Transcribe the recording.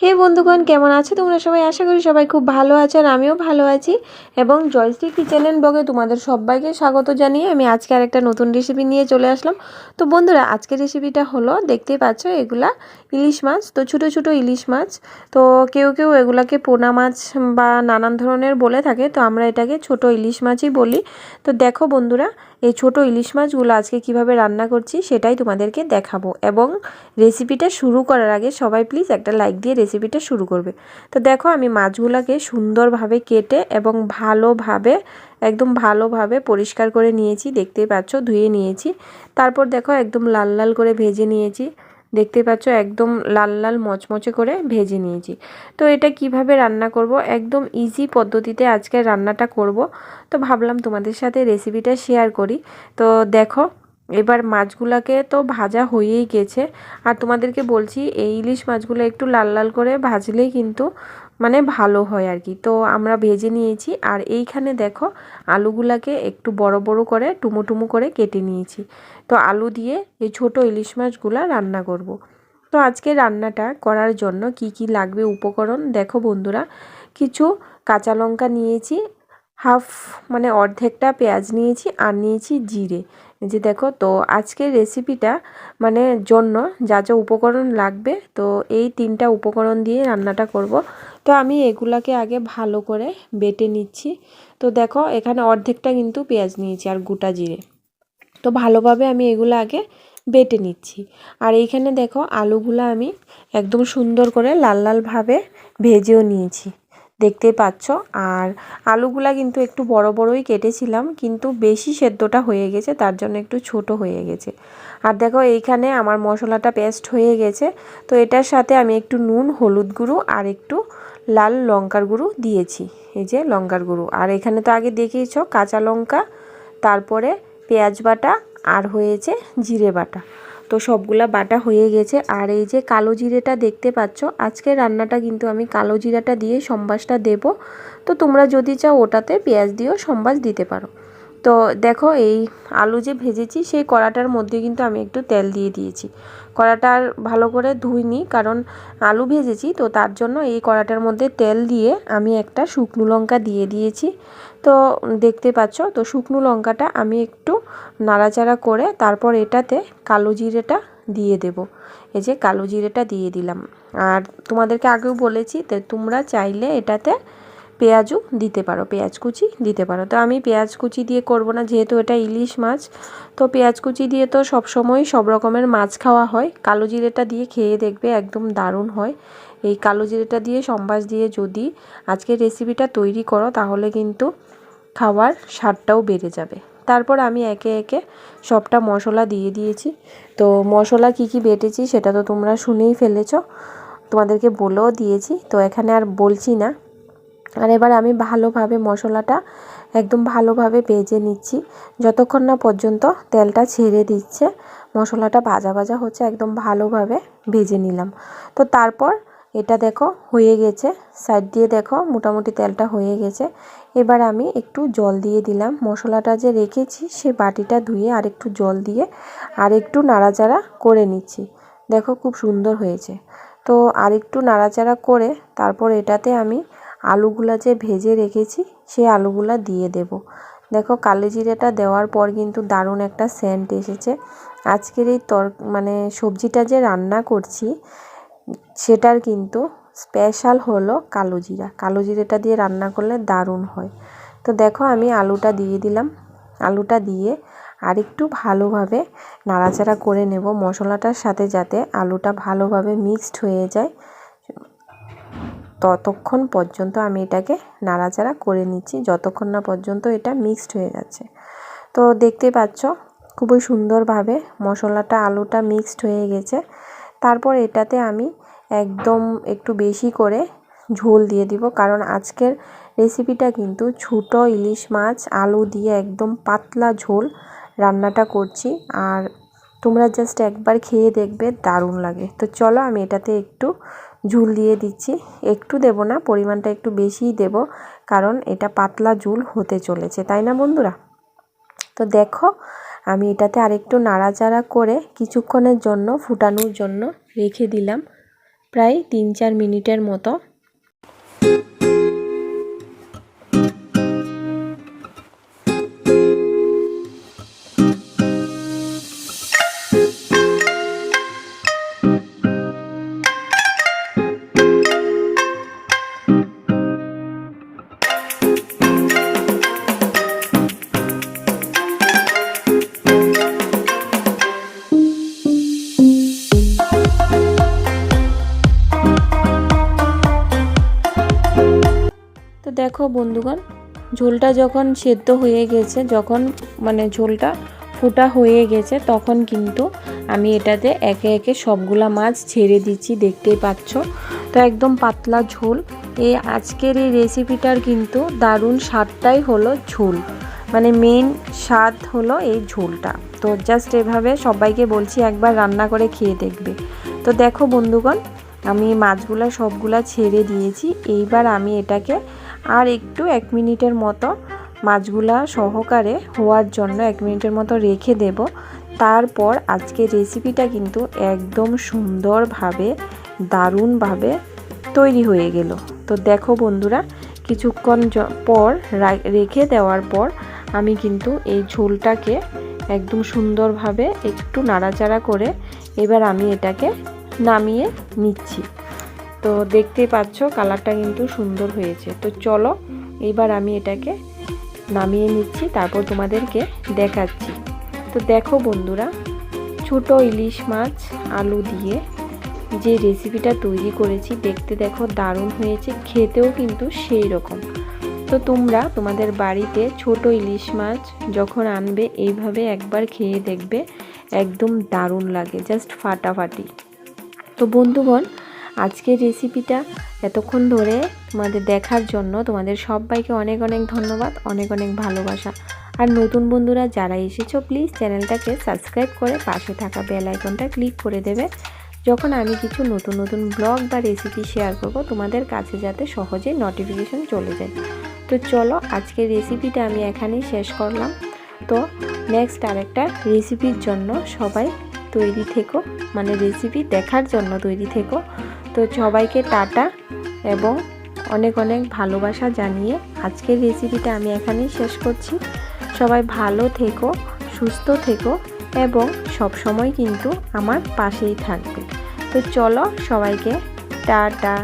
হে বন্ধুগণ, কেমন আছো তোমরা সবাই? আশা করি সবাই খুব ভালো আছো আর আমিও ভালো আছি। এবং জয়শ্রী কিচেন অ্যান্ড ব্লগে তোমাদের সবাইকে স্বাগত জানিয়ে আমি আজকে আর একটা নতুন রেসিপি নিয়ে চলে আসলাম। তো বন্ধুরা, আজকের রেসিপিটা হলো, দেখতেই পাচ্ছ, এগুলা ইলিশ মাছ। তো ছোটো ছোটো ইলিশ মাছ। তো কেউ কেউ এগুলাকে পোনা মাছ বা নানান ধরনের বলে থাকে। তো আমরা এটাকে ছোট ইলিশ মাছই বলি। তো দেখো বন্ধুরা এই ছোট ইলিশ মাছগুলো আজকে কীভাবে রান্না করছি সেটাই তোমাদেরকে দেখাবো। এবং রেসিপিটা শুরু করার আগে সবাই প্লিজ একটা লাইক দিয়ে রেসিপিটা শুরু করবে। তো দেখো আমি মাছগুলোকে সুন্দরভাবে কেটে এবং ভালোভাবে, একদম ভালোভাবে পরিষ্কার করে নিয়েছি, দেখতেই পাচ্ছ, ধুয়ে নিয়েছি। তারপর দেখো একদম লাল লাল করে ভেজে নিয়েছি। দেখতে পাচ্ছ, একদম লাল লাল মচমচে করে ভেজে নিয়েছি। তো এটা কীভাবে রান্না করব? একদম ইজি পদ্ধতিতে আজকে রান্নাটা করব। তো ভাবলাম তোমাদের সাথে রেসিপিটা শেয়ার করি। তো দেখো এবার মাছগুলাকে তো ভাজা হয়েই গেছে। আর তোমাদেরকে বলছি, এই ইলিশ মাছগুলো একটু লাল লাল করে ভাজলেই কিন্তু মানে ভালো হয় আর কি তো আমরা ভেজে নিয়েছি আর এইখানে দেখো আলুগুলাকে একটু বড় বড় করে টুমু টুমু করে কেটে নিয়েছি। তো আলু দিয়ে এই ছোট ইলিশ মাছগুলা রান্না করব। তো আজকে রান্নাটা করার জন্য কি কি লাগবে উপকরণ দেখো বন্ধুরা। কিছু কাঁচা লঙ্কা নিয়েছি, হাফ মানে অর্ধেকটা পেঁয়াজ নিয়েছি আর নিয়েছি জিরে। যে দেখো, তো আজকের রেসিপিটা মানে জন্য যা যা উপকরণ লাগবে, তো এই তিনটা উপকরণ দিয়ে রান্নাটা করব। তো আমি এগুলাকে আগে ভালো করে বেটে নিচ্ছি। তো দেখো, এখানে অর্ধেকটা কিন্তু পেঁয়াজ নিয়েছি আর গোটা জিরে। তো ভালোভাবে আমি এগুলো আগে বেটে নিচ্ছি। আর এইখানে দেখো, আলুগুলো আমি একদম সুন্দর করে লাল লালভাবে ভেজেও নিয়েছি। দেখতেই পাচ্ছ। আর আলুগুলা কিন্তু একটু বড় বড়ই কেটেছিলাম, কিন্তু বেশি সেদ্ধটা হয়ে গেছে, তার জন্য একটু ছোট হয়ে গেছে। আর দেখো, এইখানে আমার মশলাটা পেস্ট হয়ে গেছে। তো এটার সাথে আমি একটু নুন, হলুদ গুঁড়ো আর একটু লাল লঙ্কার গুঁড়ো দিয়েছি। এই যে লঙ্কার গুঁড়ো। আর এখানে তো আগে দেখিয়েছ, কাঁচা লঙ্কা, তারপরে পেঁয়াজ বাটা আর হয়েছে জিরে বাটা। তো সবগুলা বাটা হয়ে গেছে। আর এই যে কালো জিরেটা দেখতে পাচ্ছ আজকে রান্নাটা কিন্তু আমি কালো জিরাটা দিয়ে সম্বাসটা দেব। তো তোমরা যদি চাও ওটাতে পেঁয়াজ দিয়েও সম্বাস দিতে পারো। তো দেখো এই আলু যে ভেজেছি, সেই কড়াটার মধ্যে কিন্তু আমি একটু তেল দিয়ে দিয়েছি। কড়াটার ভালো করে ধুইনি, কারণ আলু ভেজেছি, তো তার জন্য এই কড়াটার মধ্যে তেল দিয়ে আমি একটা শুকনো লঙ্কা দিয়ে দিয়েছি। তো দেখতে পাচ্ছ, তো শুকনো লঙ্কাটা আমি একটু নাড়াচাড়া করে তারপর এটাতে কালো জিরেটা দিয়ে দেব। এই যে কালো জিরেটা দিয়ে দিলাম। আর তোমাদেরকে আগেও বলেছি, তো তোমরা চাইলে এটাতে পেঁয়াজও দিতে পারো, পেঁয়াজ কুচি দিতে পারো। তো আমি পেঁয়াজ কুচি দিয়ে করব না, যেহেতু এটা ইলিশ মাছ, তো পেঁয়াজ কুচি দিয়ে তো সব সময় সব রকমের মাছ খাওয়া হয়। কালো জিরেটা দিয়ে খেয়ে দেখবে একদম দারুণ হয়। এই কালো জিরেটা দিয়ে, সম্বাস দিয়ে যদি আজকে রেসিপিটা তৈরি করো, তাহলে কিন্তু খাওয়ার স্বাদটাও বেড়ে যাবে। তারপর আমি একে একে সবটা মশলা দিয়ে দিয়েছি। তো মশলা কি কি বেটেছি, সেটা তো তোমরা শুনেই ফেলেছ। তোমাদেরকে বলেও দিয়েছি। তো এখানে আর বলছি না। আর এবার আমি ভালোভাবে মশলাটা একদম ভালোভাবে ভেজে নিচ্ছি। যতক্ষণ না পর্যন্ত তেলটা ছেড়ে দিচ্ছে, মশলাটা ভাজা ভাজা হচ্ছে, একদম ভালোভাবে ভেজে নিলাম। তো তারপর এটা দেখো হয়ে গেছে সাইড দিয়ে দেখো মোটামুটি তেলটা হয়ে গেছে। এবার আমি একটু জল দিয়ে দিলাম। মশলাটা যে রেখেছি, সে বাটিটা ধুয়ে আর একটু জল দিয়ে আর একটু নাড়াচাড়া করে নিচ্ছি। দেখো খুব সুন্দর হয়েছে। তো আর একটু নাড়াচাড়া করে তারপর এটাতে আমি আলুগুলা যে ভেজে রেখেছি, সেই আলুগুলা দিয়ে দেব। দেখো, কালো জিরেটা দেওয়ার পর কিন্তু দারুণ একটা সেন্ট এসেছে। আজকের এই তর মানে সবজিটা যে রান্না করছি, সেটার কিন্তু স্পেশাল হলো কালো জিরা। কালো জিরেটা দিয়ে রান্না করলে দারুণ হয়। তো দেখো, আমি আলুটা দিয়ে দিলাম। আলুটা দিয়ে আরেকটু ভালোভাবে নাড়াচাড়া করে নেব মশলাটার সাথে, যাতে আলুটা ভালোভাবে মিক্সড হয়ে যায়। ততক্ষণ পর্যন্ত আমি এটাকে নাড়াচাড়া করে নিচ্ছি। যতক্ষণ না পর্যন্ত এটা মিক্সড হয়ে যাচ্ছে তো দেখতে পাচ্ছ, খুবই সুন্দরভাবে মশলাটা, আলুটা মিক্সড হয়ে গেছে। তারপর এটাতে আমি একদম একটু বেশি করে ঝোল দিয়ে দিব। কারণ আজকের রেসিপিটা কিন্তু ছোটো ইলিশ মাছ, আলু দিয়ে একদম পাতলা ঝোল রান্নাটা করছি। আর তোমরা জাস্ট একবার খেয়ে দেখবে, দারুণ লাগে। তো চলো আমি এটাতে একটু ঝুল দিয়ে দিচ্ছি। একটু দেব না, পরিমাণটা একটু বেশিই দেব, কারণ এটা পাতলা ঝুল হতে চলেছে, তাই না বন্ধুরা? তো দেখো, আমি এটাতে আরেকটু নাড়াচাড়া করে কিছুক্ষণের জন্য, ফুটানোর জন্য রেখে দিলাম, প্রায় তিন চার মিনিটের মতো। দেখো বন্ধুগণ, ঝোলটা যখন সেদ্ধ হয়ে গেছে, যখন মানে ঝোলটা ফোটা হয়ে গেছে, তখন কিন্তু আমি এটাতে একে একে সবগুলা মাছ ছেড়ে দিচ্ছি, দেখতেই পাচ্ছ। তো একদম পাতলা ঝোল। এই আজকের এই রেসিপিটার কিন্তু দারুণ স্বাদটাই হলো ঝোল। মানে মেন স্বাদ হলো এই ঝোলটা। তো জাস্ট এভাবে সবাইকে বলছি একবার রান্না করে খেয়ে দেখবে। তো দেখো বন্ধুগণ, আমি মাছগুলা সবগুলা ছেড়ে দিয়েছি। এইবার আমি এটাকে আর একটু এক মিনিটের মতো মাছগুলা সহকারে হওয়ার জন্য এক মিনিটের মতো রেখে দেব। তারপর আজকে রেসিপিটা কিন্তু একদম সুন্দরভাবে, দারুণভাবে তৈরি হয়ে গেল। তো দেখো বন্ধুরা, কিছুক্ষণ পর রেখে দেওয়ার পর আমি কিন্তু এই ঝোলটাকে একদম সুন্দরভাবে একটু নাড়াচাড়া করে এবার আমি এটাকে নামিয়ে নিচ্ছি। তো দেখতেই পাচ্ছ, কালারটা কিন্তু সুন্দর হয়েছে। তো চলো, এবার আমি এটাকে নামিয়ে নিচ্ছি, তারপর তোমাদেরকে দেখাচ্ছি। তো দেখো বন্ধুরা, ছোট ইলিশ মাছ আলু দিয়ে যে রেসিপিটা তৈরি করেছি, দেখতে দেখো দারুণ হয়েছে, খেতেও কিন্তু সেই রকম। তো তোমরা তোমাদের বাড়িতে ছোট ইলিশ মাছ যখন আনবে, এইভাবে একবার খেয়ে দেখবে, একদম দারুণ লাগে, জাস্ট ফাটাফাটি। তো বন্ধুগণ আজকের রেসিপিটা এতক্ষণ ধরে তোমাদের দেখার জন্য তোমাদের সবাইকে অনেক অনেক ধন্যবাদ, অনেক অনেক ভালোবাসা। আর নতুন বন্ধুরা যারা এসেছ প্লিজ চ্যানেলটাকে সাবস্ক্রাইব করে পাশে থাকা বেল আইকনটা ক্লিক করে দেবে। যখন আমি কিছু নতুন নতুন ব্লগ বা রেসিপি শেয়ার করব, তোমাদের কাছে যাতে সহজে নোটিফিকেশন চলে যায়। তো চলো আজকের রেসিপিটা আমি এখানেই শেষ করলাম। তো নেক্সট আরেকটা রেসিপির জন্য সবাই তৈরি থেকো মানে রেসিপি দেখার জন্য তৈরি থেকো। তো সবাইকে টাটা এবং অনেক অনেক ভালোবাসা জানিয়ে আজকের রেসিপিটা আমি এখানেই শেষ করছি। সবাই ভালো থেকো, সুস্থ থেকো এবং সব সময় কিন্তু আমার পাশেই থাকবে। তো চলো সবাইকে টাটা।